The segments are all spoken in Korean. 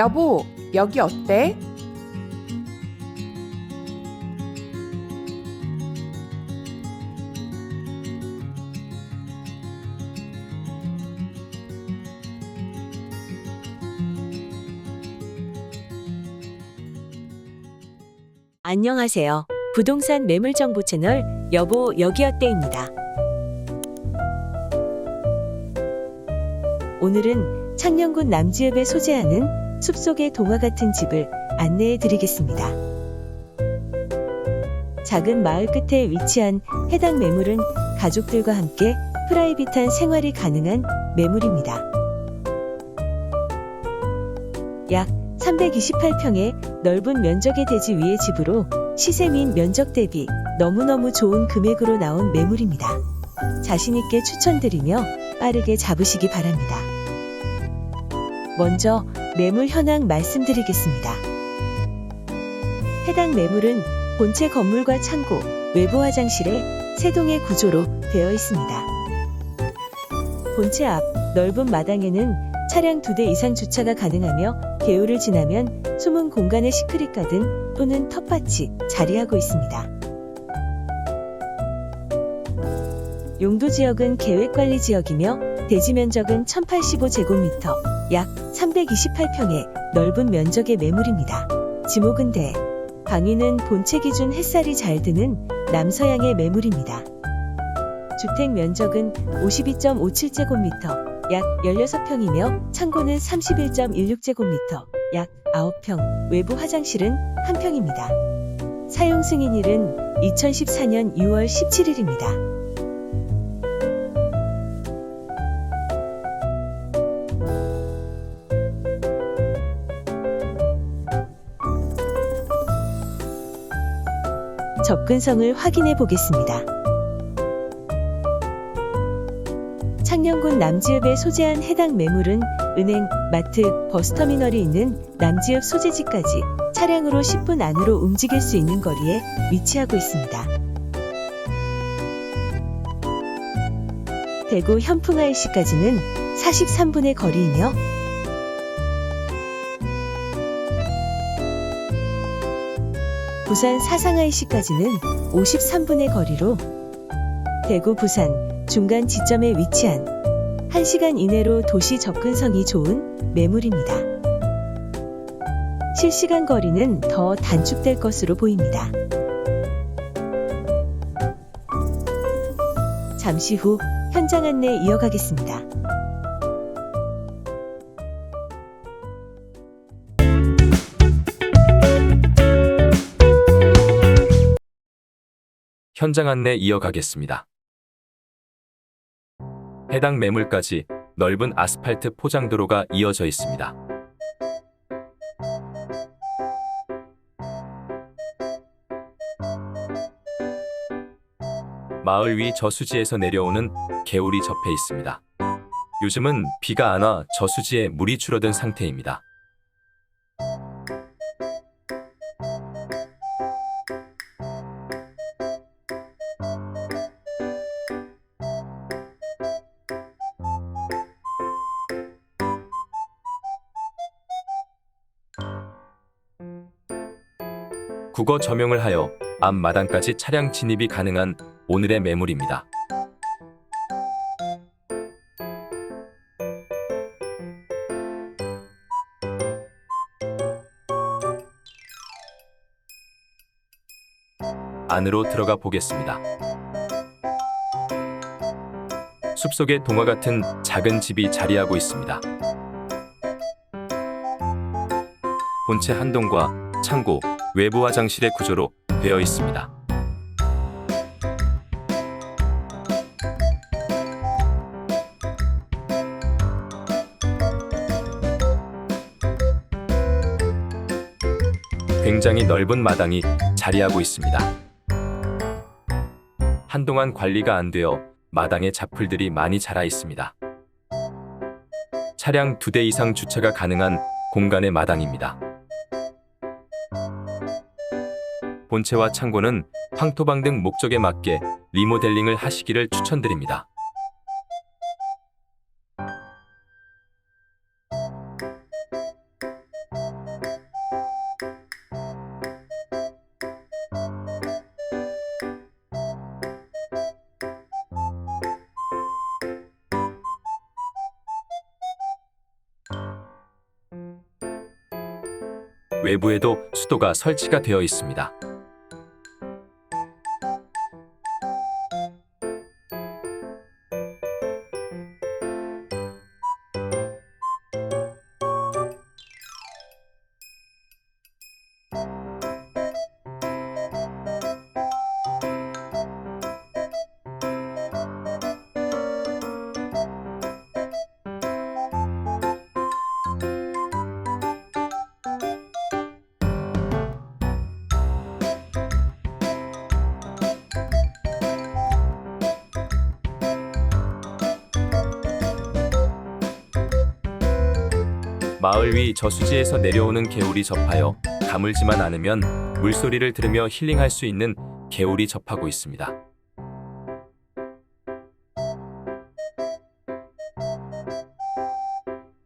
여보, 여기 어때? 안녕하세요. 부동산 매물 정보 채널 여보 여기 어때입니다. 오늘은 창녕군 남지읍에 소재하는 숲속의 동화 같은 집을 안내해 드리겠습니다. 작은 마을 끝에 위치한 해당 매물은 가족들과 함께 프라이빗한 생활이 가능한 매물입니다. 약 328평의 넓은 면적의 대지 위의 집으로 시세 및 면적 대비 너무너무 좋은 금액으로 나온 매물입니다. 자신있게 추천드리며 빠르게 잡으시기 바랍니다. 먼저 매물 현황 말씀드리겠습니다. 해당 매물은 본체 건물과 창고, 외부 화장실에 세동의 구조로 되어 있습니다. 본체 앞 넓은 마당에는 차량 두 대 이상 주차가 가능하며 개울을 지나면 숨은 공간의 시크릿 가든 또는 텃밭이 자리하고 있습니다. 용도 지역은 계획관리 지역이며 대지 면적은 1085제곱미터, 약 328평의 넓은 면적의 매물입니다. 지목은 대, 방위는 본체 기준 햇살이 잘 드는 남서양의 매물입니다. 주택 면적은 52.57제곱미터, 약 16평이며 창고는 31.16제곱미터, 약 9평, 외부 화장실은 1평입니다. 사용 승인일은 2014년 6월 17일입니다. 접근성을 확인해 보겠습니다. 창녕군 남지읍에 소재한 해당 매물은 은행, 마트, 버스터미널이 있는 남지읍 소재지까지 차량으로 10분 안으로 움직일 수 있는 거리에 위치하고 있습니다. 대구 현풍아이시까지는 43분의 거리이며 부산 사상아이시까지는 53분의 거리로 대구 부산 중간 지점에 위치한 1시간 이내로 도시 접근성이 좋은 매물입니다. 실시간 거리는 더 단축될 것으로 보입니다. 잠시 후 현장 안내 이어가겠습니다. 현장 안내 이어가겠습니다. 해당 매물까지 넓은 아스팔트 포장도로가 이어져 있습니다. 마을 위 저수지에서 내려오는 개울이 접해 있습니다. 요즘은 비가 안 와 저수지에 물이 줄어든 상태입니다. 국어 점용을 하여 앞마당까지 차량 진입이 가능한 오늘의 매물입니다. 안으로 들어가 보겠습니다. 숲속의 동화 같은 작은 집이 자리하고 있습니다. 본체 한 동과 창고, 외부 화장실의 구조로 되어 있습니다. 굉장히 넓은 마당이 자리하고 있습니다. 한동안 관리가 안 되어 마당에 잡풀들이 많이 자라 있습니다. 차량 두 대 이상 주차가 가능한 공간의 마당입니다. 본체와 창고는 황토방 등 목적에 맞게 리모델링을 하시기를 추천드립니다. 외부에도 수도가 설치가 되어 있습니다. 마을 위 저수지에서 내려오는 개울이 접하여 가물지만 않으면 물소리를 들으며 힐링할 수 있는 개울이 접하고 있습니다.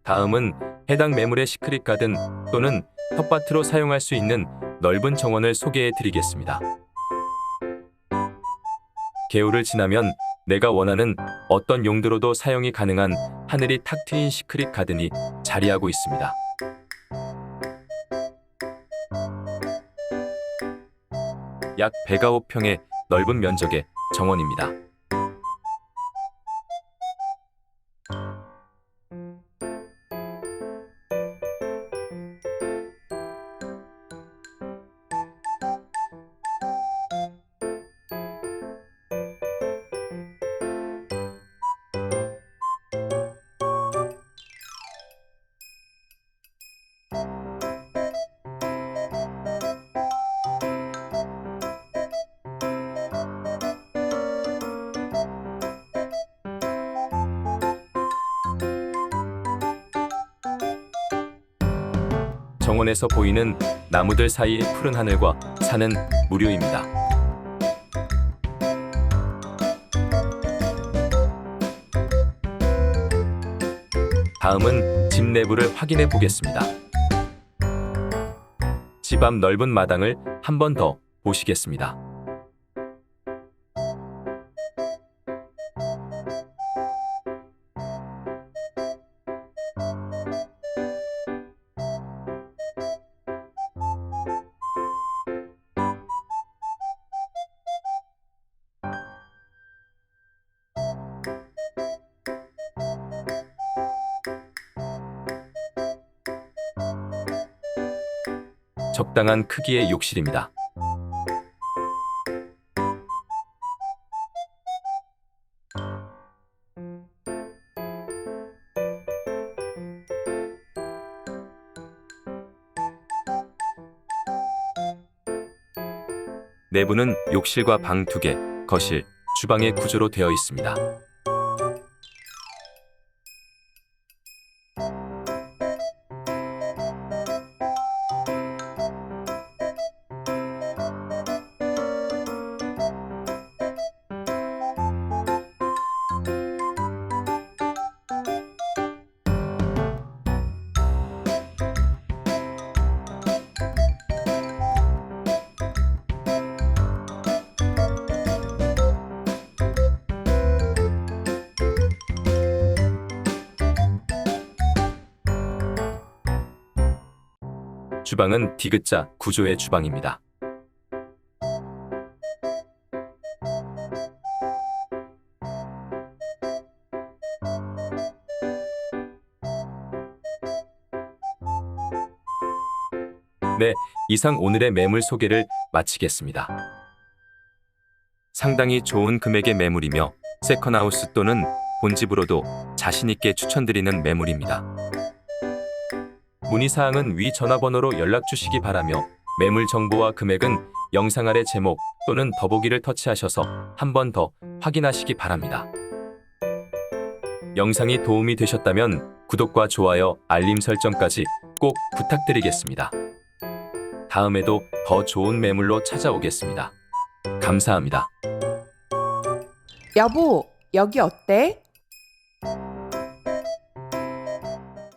다음은 해당 매물의 시크릿 가든 또는 텃밭으로 사용할 수 있는 넓은 정원을 소개해 드리겠습니다. 개울을 지나면 내가 원하는 어떤 용도로도 사용이 가능한 하늘이 탁 트인 시크릿 가든이 자리하고 있습니다. 약 109평의 넓은 면적의 정원입니다. 정원에서 보이는 나무들 사이의 푸른 하늘과 산은 무료입니다. 다음은 집 내부를 확인해 보겠습니다. 집 앞 넓은 마당을 한 번 더 보시겠습니다. 적당한 크기의 욕실입니다. 내부는 욕실과 방두 개, 거실, 주방의 구조로 되어 있습니다. 주방은 디귿자 구조의 주방입니다. 네, 이상 오늘의 매물 소개를 마치겠습니다. 상당히 좋은 금액의 매물이며 세컨하우스 또는 본집으로도 자신있게 추천드리는 매물입니다. 문의사항은 위 전화번호로 연락 주시기 바라며 매물 정보와 금액은 영상 아래 제목 또는 더보기를 터치하셔서 한 번 더 확인하시기 바랍니다. 영상이 도움이 되셨다면 구독과 좋아요, 알림 설정까지 꼭 부탁드리겠습니다. 다음에도 더 좋은 매물로 찾아오겠습니다. 감사합니다. 여보, 여기 어때?